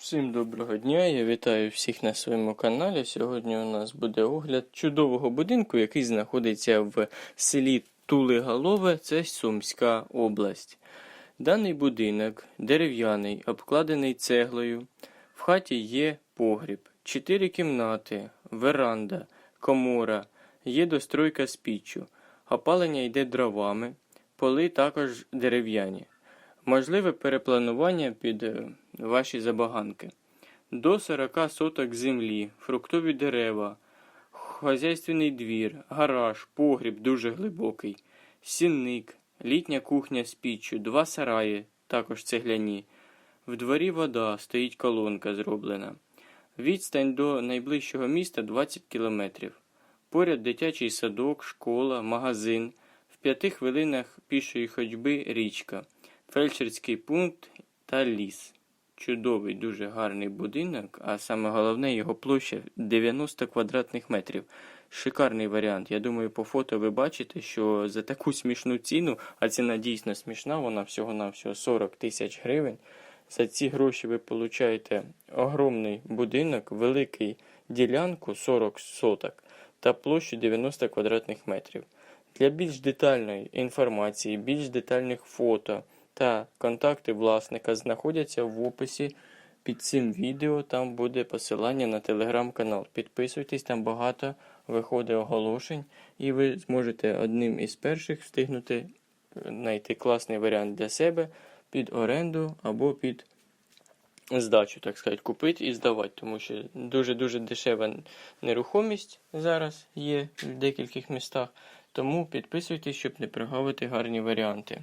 Всім доброго дня, я вітаю всіх на своєму каналі. Сьогодні у нас буде огляд чудового будинку, який знаходиться в селі Тулиголове, це Сумська область. Даний будинок дерев'яний, обкладений цеглою. В хаті є погріб, чотири кімнати, веранда, комора, є достройка з піччю, опалення йде дровами, поли також дерев'яні. Можливе перепланування під е, ваші забаганки. До 40 соток землі, фруктові дерева, хазяйственний двір, гараж, погріб дуже глибокий, сінник, літня кухня з піччю, два сараї, також цегляні. В дворі вода, стоїть колонка зроблена. Відстань до найближчого міста 20 кілометрів. Поряд дитячий садок, школа, магазин. В п'яти хвилинах пішої ходьби річка фельдшерський пункт та ліс. Чудовий, дуже гарний будинок, а саме головне його площа 90 квадратних метрів. Шикарний варіант. Я думаю, по фото ви бачите, що за таку смішну ціну, а ціна дійсно смішна, вона всього-навсього 40 тисяч гривень. За ці гроші ви получаєте огромний будинок, великий ділянку 40 соток та площу 90 квадратних метрів. Для більш детальної інформації, більш детальних фото та контакти власника знаходяться в описі під цим відео. Там буде посилання на телеграм-канал. Підписуйтесь, там багато виходить оголошень, і ви зможете одним із перших встигнути е, знайти класний варіант для себе під оренду або під здачу, так сказати, купити і здавати, тому що дуже-дуже дешева нерухомість зараз є в декількох містах. Тому підписуйтесь, щоб не прогавити гарні варіанти.